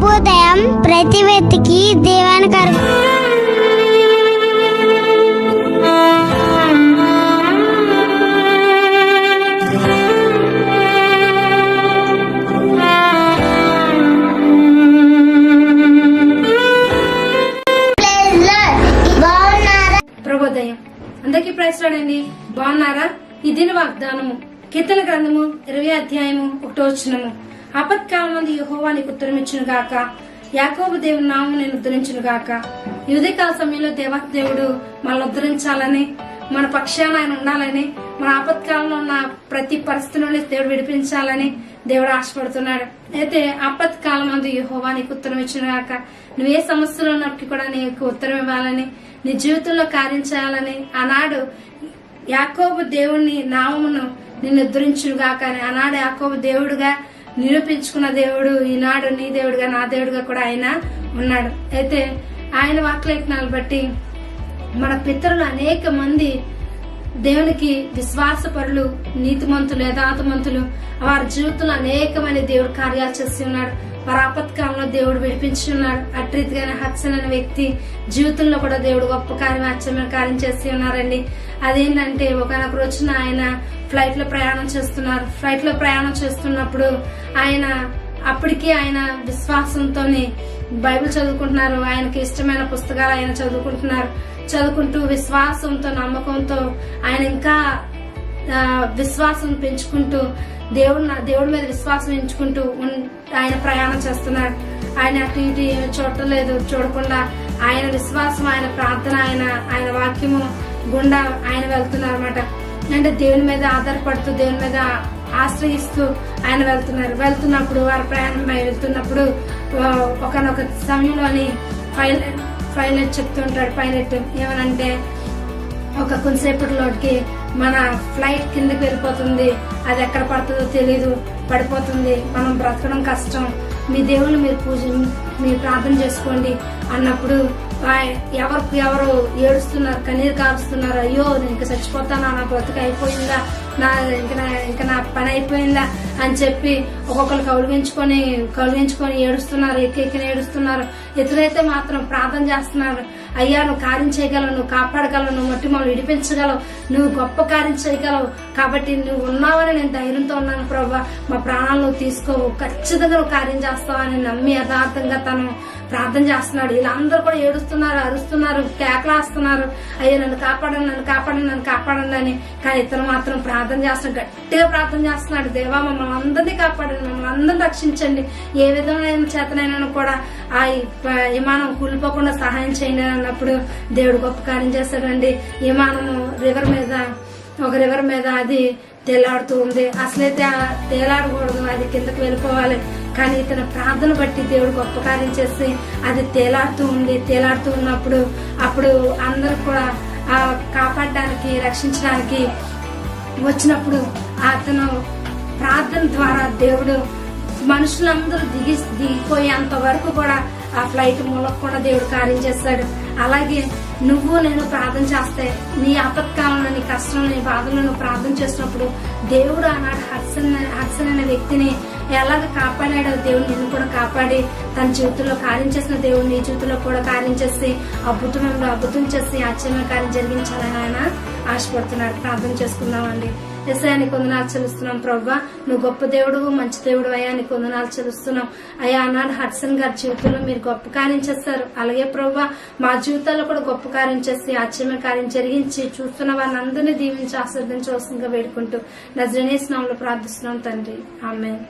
ప్రభుదయం ప్రతి వ్యక్తికి దీవెనకరం బాగున్నారా ప్రభోదయం. అందరికీ ప్రశ్నండి బాగున్నారా? ఈ దిన వాగ్దానము కీర్తన గ్రంథము ఇరవై అధ్యాయము ఒకటో వచ్చినము ఆపత్కాలం మంది యహోవా నీకు ఉత్తరమిచ్చును గాక. యాకోబు దేవుని నామం నేను ఉద్ధరించును గాక. ఈ సమయంలో దేవా దేవుడు మనల్ని ఉద్ధరించాలని మన పక్షాన ఆయన ఉండాలని మన ఆపత్కాలంలో ఉన్న ప్రతి పరిస్థితి నుండి దేవుడు విడిపించాలని దేవుడు ఆశపడుతున్నాడు. అయితే ఆపత్కాలం మందు యహోవా నీకు ఉత్తరం ఇచ్చిన గాక. నువ్వు ఏ సమస్యలో ఉన్నప్పటికీ కూడా నీకు ఉత్తరం ఇవ్వాలని నీ జీవితంలో కార్యం చేయాలని ఆనాడు యాకోబు దేవుని నామమును నిన్ను ఉద్ధరించును గాక అని ఆనాడు యాకోబు దేవుడుగా నిరూపించుకున్న దేవుడు ఈనాడు నీ దేవుడుగా నా దేవుడుగా కూడా ఆయన ఉన్నాడు. అయితే ఆయన వాక్లేఖనాలు బట్టి మన పితరులు అనేక మంది దేవునికి విశ్వాసపరులు నీతిమంతులు యథాతమంతులు వారి జీవితంలో అనేకమైన దేవుడు కార్యాలు చేసి ఉన్నాడు. వారి ఆపత్కాలంలో దేవుడు విడిపించున్నాడు అట్రీతిగా రీతిగానే హత్సన్ అనే వ్యక్తి జీవితంలో కూడా దేవుడు గొప్ప కార్యం ఆశ్చర్యమైన కార్యం చేసి ఉన్నారండి. అదేంటంటే ఒకనొక రోజున ఆయన ఫ్లైట్లో ప్రయాణం చేస్తున్నారు. ఫ్లైట్లో ప్రయాణం చేస్తున్నప్పుడు ఆయన అప్పటికి ఆయన విశ్వాసంతోనే బైబిల్ చదువుకుంటున్నారు. ఆయనకి ఇష్టమైన పుస్తకాలు ఆయన చదువుకుంటున్నారు. చదువుకుంటూ విశ్వాసంతో నమ్మకంతో ఆయన ఇంకా విశ్వాసం పెంచుకుంటూ దేవుడు దేవుడి మీద విశ్వాసం ఎంచుకుంటూ ఆయన ప్రయాణం చేస్తున్నారు. ఆయన అటు ఇటు చూడటం చూడలేదు చూడకుండా ఆయన విశ్వాసం ఆయన ప్రార్థన ఆయన ఆయన వాక్యము గుండా ఆయన వెళ్తున్నారు అనమాట అంటే దేవుని మీద ఆధారపడుతూ దేవుని మీద ఆశ్రయిస్తూ ఆయన వెళ్తున్నారు. వెళ్తున్నప్పుడు వారి ప్రయాణం వెళ్తున్నప్పుడు ఒకనొక సమయంలోని పైలట్ పైలట్ చెప్తుంటాడు. పైలట్ ఏమనంటే ఒక కొంతసేపటిలోకి మన ఫ్లైట్ కిందకి వెళ్ళిపోతుంది. అది ఎక్కడ పడుతుందో తెలీదు పడిపోతుంది. మనం బ్రతకడం కష్టం. మీ దేవుని మీరు పూజ మీరు ప్రార్థన చేసుకోండి అన్నప్పుడు ఎవరికి ఎవరు ఎవరు ఏడుస్తున్నారు కన్నీరు కారుస్తున్నారు అయ్యో నేను ఇంకా చచ్చిపోతానా నా బ్రతుకు అయిపోయిందా నా ఇంకా నా ఇంకా నా పని అయిపోయిందా అని చెప్పి ఒక్కొక్కరు కౌలిగించుకొని కౌలిగించుకొని ఏడుస్తున్నారు ఎక్కి ఎక్కిన ఏడుస్తున్నారు. ఇతరైతే మాత్రం ప్రార్థన చేస్తున్నారు. అయ్యా నువ్వు కార్యం చేయగలవు నువ్వు కాపాడగలవు నువ్వు మట్టి మమ్మల్ని విడిపించగలవు నువ్వు గొప్ప కార్యం చేయగలవు. కాబట్టి నువ్వు ఉన్నావని నేను ధైర్యంతో ఉన్నాను ప్రభా. మా ప్రాణాలు నువ్వు తీసుకోవు ఖచ్చితంగా నువ్వు కార్యం చేస్తావని నమ్మి యథార్థంగా తను ప్రార్థన చేస్తున్నాడు. వీళ్ళందరూ కూడా ఏడుస్తున్నారు అరుస్తున్నారు కేకలాస్తున్నారు అయ్యో నన్ను కాపాడండి నన్ను కాపాడండి నన్ను కాపాడండి అని. కానీ ఇతను మాత్రం ప్రార్థన చేస్తున్నాడు గట్టిగా ప్రార్థన చేస్తున్నాడు. దేవా మమ్మల్ని అందరినీ కాపాడండి మమ్మల్ని అందరిని రక్షించండి. ఏ విధమైన చేతనైనా కూడా ఆ విమానం కూలిపోకుండా సహాయం చేయండి అన్నప్పుడు దేవుడు గొప్ప కార్యం చేస్తాడండి. విమానము రివర్ మీద ఒక రివర్ మీద అది తేలాడుతూ ఉంది. అసలైతే తేలాడకూడదు అది కిందకు వెళ్ళిపోవాలి. కానీ ఇతను ప్రార్థన బట్టి దేవుడు గొప్ప కార్యం చేసి అది తేలాడుతూ ఉంది. తేలాడుతూ ఉన్నప్పుడు అప్పుడు అందరూ కూడా ఆ కాపాడడానికి రక్షించడానికి వచ్చినప్పుడు అతను ప్రార్థన ద్వారా దేవుడు మనుషులందరూ దిగి దిగిపోయేంత వరకు కూడా ఆ ఫ్లైట్ మూలకు కూడా దేవుడు కార్యం చేస్తాడు. అలాగే నువ్వు నేను ప్రార్థన చేస్తే నీ ఆపత్కాలంలో నీ కష్టంలో నీ బాధలో నువ్వు ప్రార్థన చేసినప్పుడు దేవుడు ఆనాడు హర్సన్ హర్సన్ అనే వ్యక్తిని ఎలాగ కాపాడాడో దేవుడు నిన్ను కూడా కాపాడి తన జీవితంలో కార్యం చేసిన దేవుడు నీ జీవితంలో కూడా కార్యం చేసి అద్భుతమైన అద్భుతం చేసి ఆశ్చర్యమైన కార్యం జరిగించాలని ఆయన ఆశపడుతున్నాడు. ప్రార్థన చేసుకుందామండి. ఎస్ఐ నీకు వందనాలు చెల్లిస్తున్నాం ప్రవ్వా. నువ్వు గొప్ప దేవుడు మంచి దేవుడు అయ్యా నీకు వందనాలు చెల్లిస్తున్నాం. అయ్యా అన్నాడు హడ్సన్ గారి జీవితంలో మీరు గొప్ప కార్యం చేస్తారు. అలాగే ప్రవ్వా మా జీవితాల్లో కూడా గొప్ప కార్యం చేసి ఆశ్చర్య కార్యం జరిగించి చూస్తున్న వారిని అందరినీ దీవించి ఆస్వాదించవలసిందిగా వేడుకుంటూ నజరనేస్ నామంలో ప్రార్థిస్తున్నాం తండ్రి. ఆమె